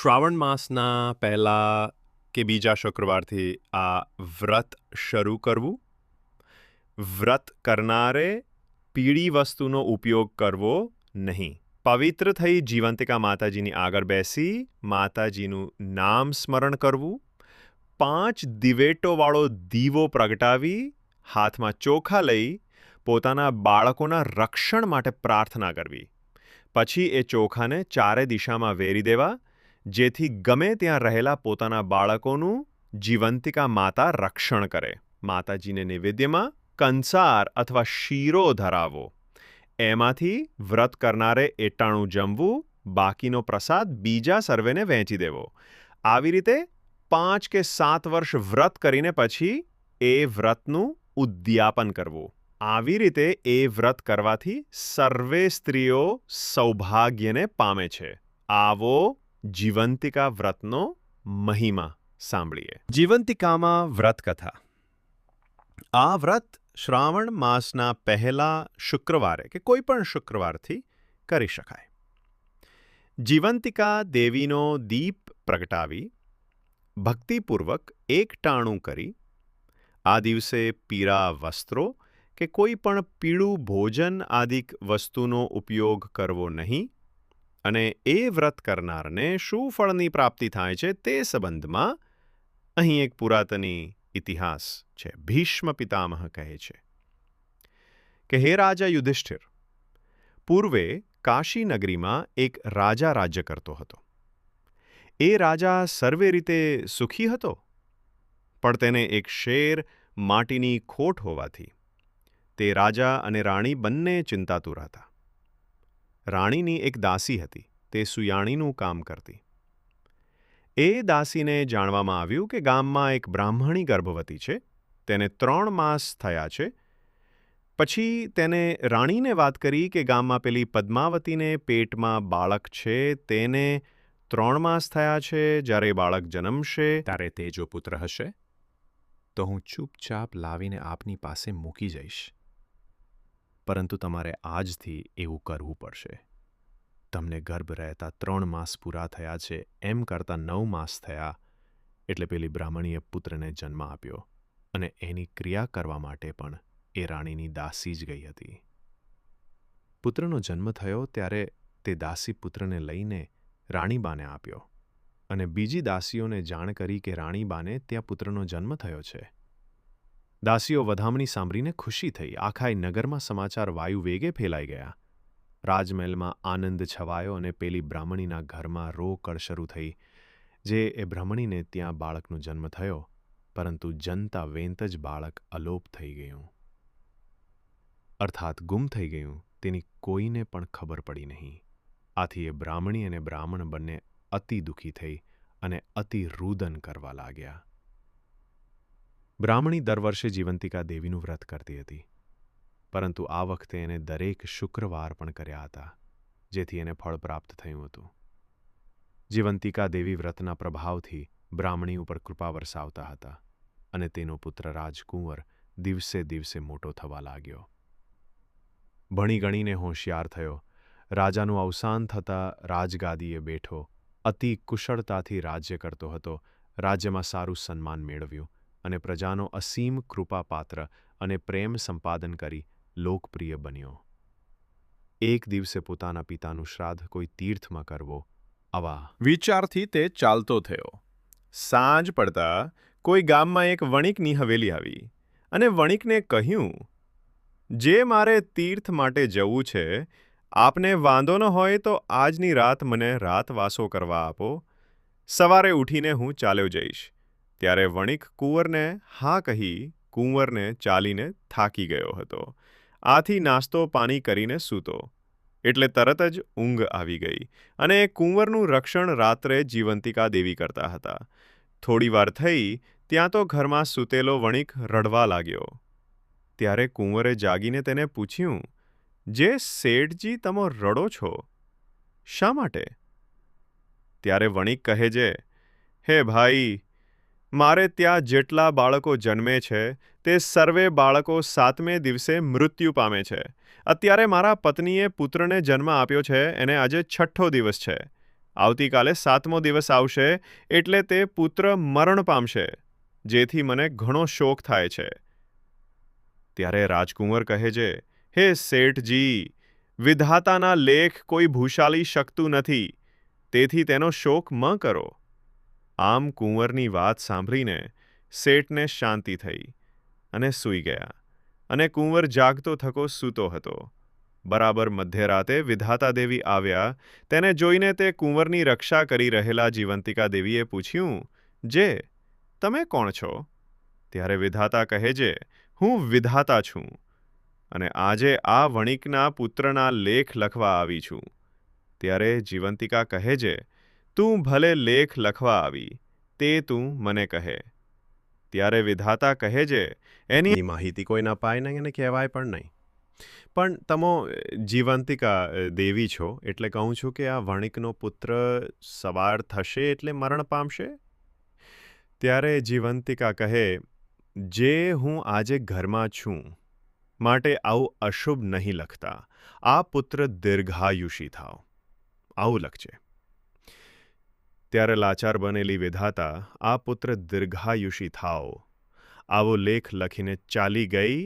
શ્રાવણ માસના પહેલા કે બીજા શુક્રવારથી આ વ્રત શરૂ કરવું? વ્રત કરનારે પીળી વસ્તુનો ઉપયોગ કરવો નહીં. પવિત્ર થઈ જીવંતિકા માતાજીની આગળ બેસી માતાજીનું નામ સ્મરણ કરવું. પાંચ દિવેટોવાળો દીવો પ્રગટાવી હાથમાં ચોખા લઈ પોતાના બાળકોના રક્ષણ માટે પ્રાર્થના કરવી. પછી એ ચોખાને ચારે દિશામાં વેરી દેવા જેથી ગમે ત્યાં રહેલા પોતાના બાળકોનું જીવંતિકા માતા રક્ષણ કરે. માતાજીને નૈવેદ્યમાં કંસાર અથવા શીરો ધરાવો. એમાંથી વ્રત કરનારે એટાણું જમવું, બાકીનો પ્રસાદ બીજા સર્વેને વહેંચી દેવો. આવી રીતે પાંચ કે સાત વર્ષ વ્રત કરીને પછી એ વ્રતનું ઉદ્યાપન કરવું. આવી રીતે એ વ્રત કરવાથી સર્વે સ્ત્રીઓ સૌભાગ્યને પામે છે. આવો જીવંતિકા વ્રતનો મહિમા સાંભળીએ. જીવંતિકામાં વ્રત કથા આ વ્રત શ્રાવણ માસના પહેલા શુક્રવારે કે કોઈ પણ શુક્રવારથી કરી શકાય. જીવંતિકા દેવીનો દીપ પ્રગટાવી, ભક્તિપૂર્વક એક ટાણું કરી, આ દિવસે પીળા વસ્ત્રો કે કોઈ પણ પીળું ભોજન આદિક વસ્તુનો ઉપયોગ કરવો નહીં અને એ વ્રત કરનારને શું ફળની પ્રાપ્તિ થાય છે તે સંબંધમાં અહીં એક પુરાતની ઇતિહાસ છે. ભીષ્મ પિતામહ કહે છે કે, હે રાજા યુધિષ્ઠિર, પૂર્વે કાશી નગરીમાં એક રાજા રાજ્ય કરતો હતો. એ રાજા સર્વે રીતે સુખી હતો? પણ તેને એક શેર માટીની ખોટ હોવાથી. તે રાજા અને રાણી બંને ચિંતાતુર હતા. રાણીની એક દાસી હતી, તે સુયાણીનું કામ કરતી. એ દાસીને જાણવામાં આવ્યું કે ગામમાં એક બ્રાહ્મણી ગર્ભવતી છે, તેને ત્રણ માસ થયા છે. પછી તેને રાણીને વાત કરી કે ગામમાં પેલી પદ્માવતીને પેટમાં બાળક છે, તેને ત્રણ માસ થયા છે, જ્યારે બાળક જન્મશે, ત્યારે તે જો પુત્ર હશે? તો હું ચૂપચાપ લાવીને આપની પાસે મૂકી જઈશ. પરંતુ તમારે આજથી એવું કરવું પડશે. તમને ગર્ભ રહેતા ત્રણ માસ પૂરા થયા છે, એમ કરતાં નવ માસ થયા, એટલે પેલી બ્રાહ્મણીએ પુત્રને જન્મ આપ્યો અને એની ક્રિયા કરવા માટે પણ એ રાણીની દાસી જ ગઈ હતી. પુત્રનો જન્મ થયો ત્યારે તે દાસી પુત્રને લઈને રાણીબાને આપ્યો અને બીજી દાસીઓને જાણ કરી કે રાણીબાને ત્યાં પુત્રનો જન્મ થયો છે. દાસીઓ વધામણી સાંભળીને ખુશી થઈ. આખાય નગરમાં સમાચાર વાયુ વેગે ફેલાઈ ગયા. રાજમહેલમાં આનંદ છવાયો અને પેલી બ્રાહ્મણીના ઘરમાં રોકળ શરૂ થઈ, જે એ બ્રાહ્મણીને ત્યાં બાળકનો જન્મ થયો, પરંતુ જનતા વેંત જ બાળક અલોપ થઈ ગયું. અર્થાત ગુમ થઈ ગયું, તેની કોઈને પણ ખબર પડી નહીં. આથી એ બ્રાહ્મણી અને બ્રાહ્મણ બંને અતિ દુઃખી થઈ અને અતિ રુદન કરવા લાગ્યા. બ્રાહ્મણી દર વર્ષે જીવંતિકા દેવીનું વ્રત કરતી હતી. પરંતુ આ વખતે એને દરેક શુક્રવાર પણ કર્યા હતા, જેથી એને ફળ પ્રાપ્ત થયું હતું. જીવંતિકા દેવી વ્રતના પ્રભાવથી બ્રાહ્મણી ઉપર કૃપા વરસાવતા હતા અને તેનો પુત્ર રાજકુંવર દિવસે દિવસે મોટો થવા લાગ્યો. ભણી ગણીને હોશિયાર થયો, રાજાનું અવસાન થતાં રાજગાદીએ બેઠો, અતિ કુશળતાથી રાજ્ય કરતો હતો, રાજ્યમાં સારું સન્માન મેળવ્યું અને પ્રજાનો અસીમ કૃપાપાત્ર અને પ્રેમ સંપાદન કરી લોકપ્રિય બન્યો. એક દિવસે પોતાના પિતાનું શ્રાદ્ધ કોઈ તીર્થમાં કરવો આવા વિચારથી તે ચાલતો થયો. સાંજ પડતા કોઈ ગામમાં એક વણિકની હવેલી આવી અને વણિકને કહ્યું, જે મારે તીર્થ માટે જવું છે, આપને વાંધો ન હોય તો આજની રાત મને રાતવાસો કરવા આપો. સવારે ઉઠીને હું ચાલ્યો જઈશ. ત્યારે વણિક કુંવરને હા કહી કુંવરને ચાલીને થાકી ગયો હતો. આથી નાસ્તો પાણી કરીને સૂતો. એટલે તરત જ ઊંઘ આવી ગઈ અને કુંવરનું રક્ષણ રાત્રે જીવંતિકા દેવી કરતા હતા. થોડીવાર થઈ ત્યાં તો ઘરમાં સૂતેલો વણિક રડવા લાગ્યો. ત્યારે કુંવરે જાગીને તેને પૂછ્યું, જે શેઠજી તમો રડો છો, શા માટે? ત્યારે વણિક કહે છે, હે ભાઈ મારે ત્યાં જેટલા બાળકો જન્મે છે, તે સર્વે બાળકો સાતમે દિવસે મૃત્યુ પામે છે. અત્યારે મારા પત્નીએ પુત્રને જન્મ આપ્યો છે, એને આજે છઠ્ઠો દિવસ છે. આવતીકાલે સાતમો દિવસ આવશે, એટલે તે પુત્ર મરણ પામશે, જેથી મને ઘણો શોક થાય છે. ત્યારે રાજકુંવર કહે છે, હે શેઠજી, વિધાતાના લેખ કોઈ ભૂશાલી શકતું નથી, તેથી તેનો શોક ન કરો. આમ કુંવરની વાત સાંભળીને શેઠને શાંતિ થઈ અને સૂઈ ગયા અને કુંવર જાગતો થકો સૂતો હતો. બરાબર મધ્યરાતે વિધાતા દેવી આવ્યા, તેને જોઈને તે કુંવરની રક્ષા કરી રહેલા જીવંતિકા દેવીએ પૂછ્યું, જે, તમે કોણ છો? ત્યારે વિધાતા કહે છે, હું વિધાતા છું અને આજે આ વણિકના પુત્રના લેખ લખવા આવી છું. ત્યારે જીવંતિકા કહે છે તું ભલે લેખ લખવા આવી, તે તું મને કહે. ત્યારે વિધાતા કહે છે, એની માહિતી કોઈ ન પાય નહીં અને કહેવાય પણ નહીં. પણ તમો જીવંતિકા દેવી છો એટલે કહું છું કે આ વણિકનો પુત્ર સવાર થશે એટલે મરણ પામશે? ત્યારે જીવંતિકા કહે, જે હું આજે ઘરમાં છું, માટે આવું અશુભ નહીં લખતા. આ પુત્ર દીર્ઘાયુષી થાવ. આવું લખજે. ત્યારે લાચાર બનેલી વિધાતા, આ પુત્ર દીર્ઘાયુષી થાઓ. આવો લેખ લખીને ચાલી ગઈ.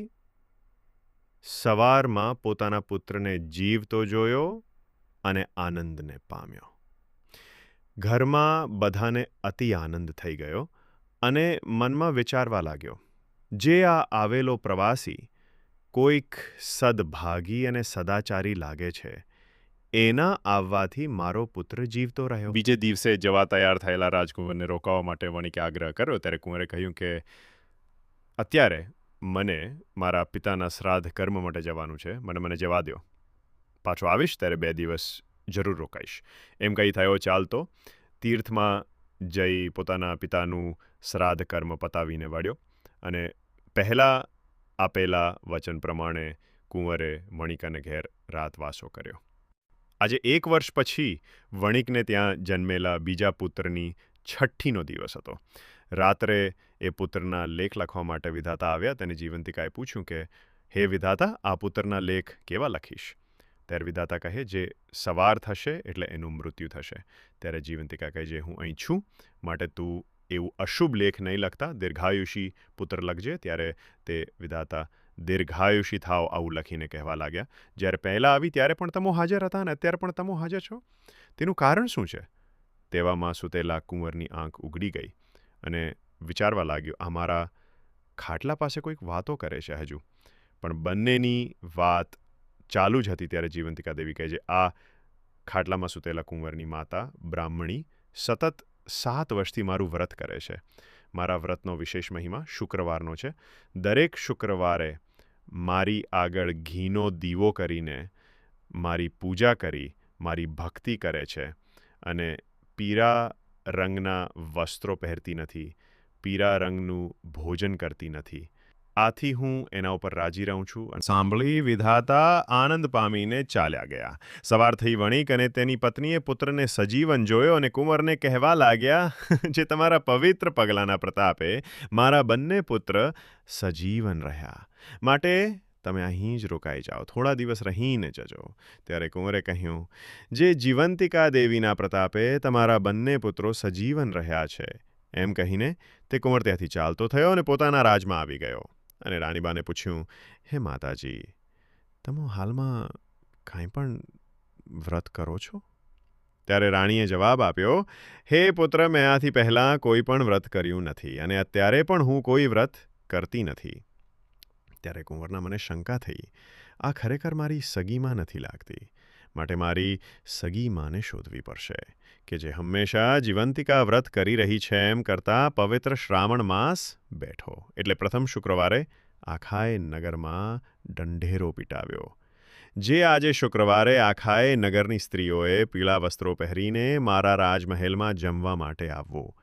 સવારમાં પોતાના પુત્રને જીવતો જોયો અને આનંદને પામ્યો. ઘરમાં બધાને અતિ આનંદ થઈ ગયો અને મનમાં વિચારવા લાગ્યો, જે આ આવેલો પ્રવાસી કોઈક સદભાગી અને સદાચારી લાગે છે એના આવવાથી મારો પુત્ર જીવતો રહ્યો. બીજે દિવસે જવા તૈયાર થયેલા રાજકુંવરને રોકાવા માટે વણિકે આગ્રહ કર્યો. ત્યારે કુંવરે કહ્યું કે, અત્યારે મને મારા પિતાના શ્રાદ્ધ કર્મ માટે જવાનું છે. મને મને જવા દો પાછો આવીશ ત્યારે બે દિવસ જરૂર રોકાઈશ. એમ કહી થયો, ચાલતો તીર્થમાં જઈ પોતાના પિતાનું શ્રાદ્ધ કર્મ પતાવીને વળ્યો અને પહેલાં આપેલા વચન પ્રમાણે કુંવરે વણિકાને ઘેર રાતવાસો કર્યો. આજે એક વર્ષ પછી વણિકને ત્યાં જન્મેલા બીજા પુત્રની છઠ્ઠીનો દિવસ હતો. રાત્રે એ પુત્રના લેખ લખવા માટે વિધાતા આવ્યા. તેને જીવંતિકાએ પૂછ્યું કે, હે વિધાતા, આ પુત્રના લેખ કેવા લખીશ? ત્યારે વિધાતા કહે, જે સવાર થશે એટલે એનું મૃત્યુ થશે. ત્યારે જીવંતિકા કહે, જે હું અહીં છું, માટે તું એવું અશુભ લેખ નહીં લખતા, દીર્ઘાયુષી પુત્ર લખજે. ત્યારે તે વિધાતા દીર્ઘાયુષી થાવ આવું લખીને કહેવા લાગ્યા. જ્યારે પહેલાં આવી ત્યારે પણ તમો હાજર હતા અને અત્યારે પણ તમો હાજર છો? તેનું કારણ શું છે? તેવામાં સુતેલા કુંવરની આંખ ઉગડી ગઈ અને વિચારવા લાગ્યો, આ મારા ખાટલા પાસે કોઈક વાતો કરે છે હજુ. પણ બંનેની વાત ચાલુ જ હતી ત્યારે જીવંતિકા દેવી કહે છે, આ ખાટલામાં સુતેલા કુંવરની માતા બ્રાહ્મણી સતત સાત વર્ષથી મારું વ્રત કરે છે. મારા વ્રતનો વિશેષ મહિમા શુક્રવારનો છે. દરેક શુક્રવારે મારી આગળ ઘીનો દીવો કરીને મારી પૂજા કરી, મારી ભક્તિ કરે છે અને પીળા રંગના વસ્ત્રો પહેરતી નથી, પીરા રંગનું ભોજન કરતી નથી. આથી હું એના ઉપર રાજી રહું છું સાંભળી વિધાતા આનંદ પામીને ચાલ્યા ગયા. સવાર થઈ વણિક અને તેની પત્નીએ પુત્રને સજીવન જોયો અને કુંવરને કહેવા લાગ્યા, જે તમારા પવિત્ર પગલાના પ્રતાપે મારા બંને પુત્ર સજીવન રહ્યા. માટે તમે અહીં જ રોકાઈ જાઓ. થોડા દિવસ રહીને જજો. ત્યારે કુંવરે કહ્યું, જે જીવંતિકા દેવીના પ્રતાપે તમારા બંને પુત્રો સજીવન રહ્યા છે. એમ કહીને તે કુંવર ત્યાંથી ચાલતો થયો અને પોતાના રાજમાં આવી ગયો. અને રાણીબાને પૂછ્યું, હે માતાજી, તમે હાલમાં કાંઈ પણ વ્રત કરો છો? ત્યારે રાણીએ જવાબ આપ્યો, હે પુત્ર, મેં આથી પહેલાં કોઈ પણ વ્રત કર્યું નથી અને અત્યારે પણ હું કોઈ વ્રત કરતી નથી. ત્યારે કુંવરના મને શંકા થઈ, આ ખરેખર મારી સગીમાં નથી લાગતી. માટે મારી સગી માને શોધવી પડશે કે જે હંમેશા જીવંતિકા વ્રત કરી રહી છે એમ કરતાં પવિત્ર શ્રાવણ માસ બેઠો. એટલે પ્રથમ શુક્રવારે આખાએ નગરમાં દંઢેરો પીટાવ્યો. જે આજે શુક્રવારે આખાએ નગરની સ્ત્રીઓએ પીળા વસ્ત્રો પહેરીને મારા રાજમહેલમાં જમવા માટે આવવું.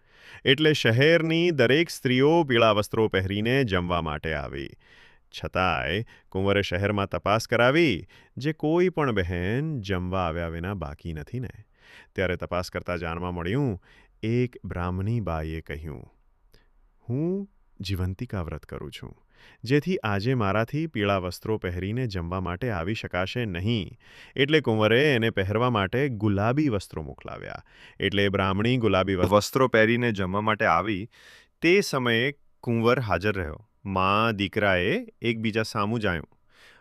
એટલે શહેરની દરેક સ્ત્રીઓ પીળા વસ્ત્રો પહેરીને જમવા માટે આવી. છતાંય કુંવરે શહેરમાં તપાસ કરાવી જે કોઈ પણ બહેન જમવા આવ્યા વિના બાકી નથી ને. ત્યારે તપાસ કરતાં જાણવા મળ્યું, એક બ્રાહ્મણી બાઈએ કહ્યું, હું જીવંતિકા વ્રત કરું છું, જેથી આજે મારાથી પીળા વસ્ત્રો પહેરીને જમવા માટે આવી શકાશે નહીં. એટલે કુંવરે એને પહેરવા માટે ગુલાબી વસ્ત્રો મોકલાવ્યા. એટલે બ્રાહ્મણી ગુલાબી વસ્ત્રો પહેરીને જમવા માટે આવી, તે સમયે કુંવર હાજર રહ્યો. મા દીકરાએ એકબીજા સામું જાયું.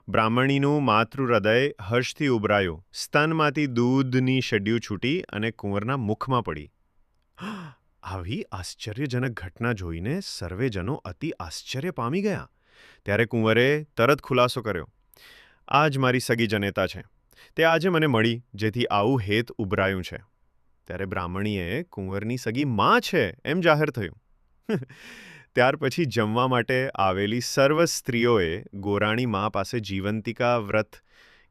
બ્રાહ્મણીનું માતૃ હૃદય હર્ષથી ઉભરાયું. સ્તનમાંથી દૂધની શેડ્યું છૂટી અને કુંવરના મુખમાં પડી. આવી આશ્ચર્યજનક ઘટના જોઈને સર્વેજનો અતિ આશ્ચર્ય પામી ગયા. ત્યારે કુંવરે તરત ખુલાસો કર્યો. આ જ મારી સગી જનેતા છે. તે આજે મને મળી, જેથી આવું હેત ઉભરાયું છે. ત્યારે બ્રાહ્મણીએ કુંવરની સગી માં છે એમ જાહેર થયું. ત્યાર પછી જમવા માટે આવેલી સર્વ સ્ત્રીઓએ ગોરાણી મા પાસે જીવંતિકા વ્રત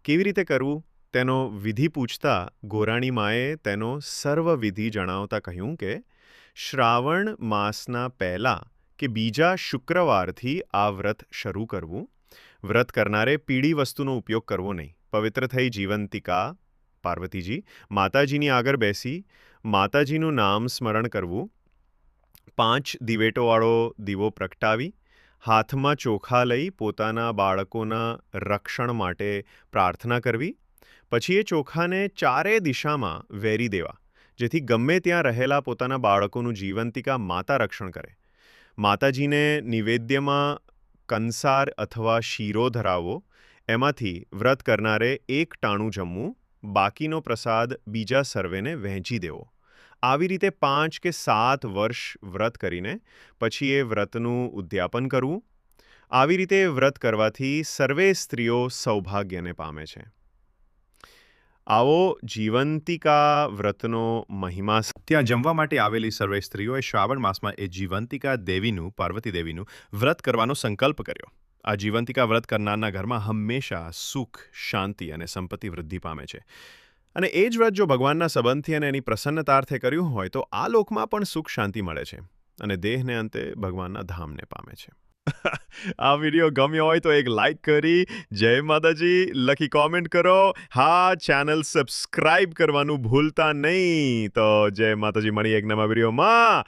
કેવી રીતે કરવું? તેનો વિધિ પૂછતા ગોરાણી માએ તેનો સર્વ વિધિ જણાવતા કહ્યું કે, શ્રાવણ માસના પહેલા કે બીજા શુક્રવારથી આ વ્રત શરૂ કરવું. વ્રત કરનારે પીળી વસ્તુનો ઉપયોગ કરવો નહીં. પવિત્ર થઈ જીવંતિકા. પાર્વતીજી, માતાજીની આગળ બેસી, માતાજીનું નામ સ્મરણ કરવું. પાંચ દિવેટોવાળો દીવો પ્રગટાવી, હાથમાં ચોખા લઈ પોતાના બાળકોના રક્ષણ માટે પ્રાર્થના કરવી, પછી એ ચોખાને ચારે દિશામાં વેરી દેવા, જેથી ગમે ત્યાં રહેલા પોતાના બાળકોનું જીવંતિકા માતા રક્ષણ કરે. માતાજીને નિવેદ્યમાં કંસાર અથવા શીરો ધરાવો, એમાંથી વ્રત કરનારે એક ટાણું જમવું, બાકીનો પ્રસાદ બીજા સર્વેને વહેંચી દેવો. આવી રીતે પાંચ કે સાત વર્ષ વ્રત કરીને પછી એ વ્રતનું ઉદ્યાપન કરવું. આવી રીતે વ્રત કરવાથી સર્વે સ્ત્રીઓ સૌભાગ્યને પામે છે. આવો જીવંતિકા વ્રતનો મહિમા ત્યાં જમવા માટે આવેલી સર્વે સ્ત્રીઓએ શ્રાવણ માસમાં એ જીવંતિકા દેવીનું, પાર્વતી દેવીનું વ્રત કરવાનો સંકલ્પ કર્યો. આ જીવંતિકા વ્રત કરનારના ઘરમાં હંમેશા સુખ, શાંતિ અને સંપત્તિ વૃદ્ધિ પામે છે. અને એ જ વ્રત જો ભગવાનના સંબંધથી અને એની પ્રસન્નતાર્થે કર્યું હોય, તો આ લોકમાં પણ સુખ શાંતિ મળે છે અને દેહને અંતે ભગવાનના ધામને પામે છે. આ વીડિયો ગમ્યો હોય તો એક લાઈક કરી, જય માતાજી, લખી કોમેન્ટ કરો. હા, ચેનલ સબસ્ક્રાઇબ કરવાનું ભૂલતા નહીં. તો જય માતાજી મળી એક નવા વિડીયોમાં.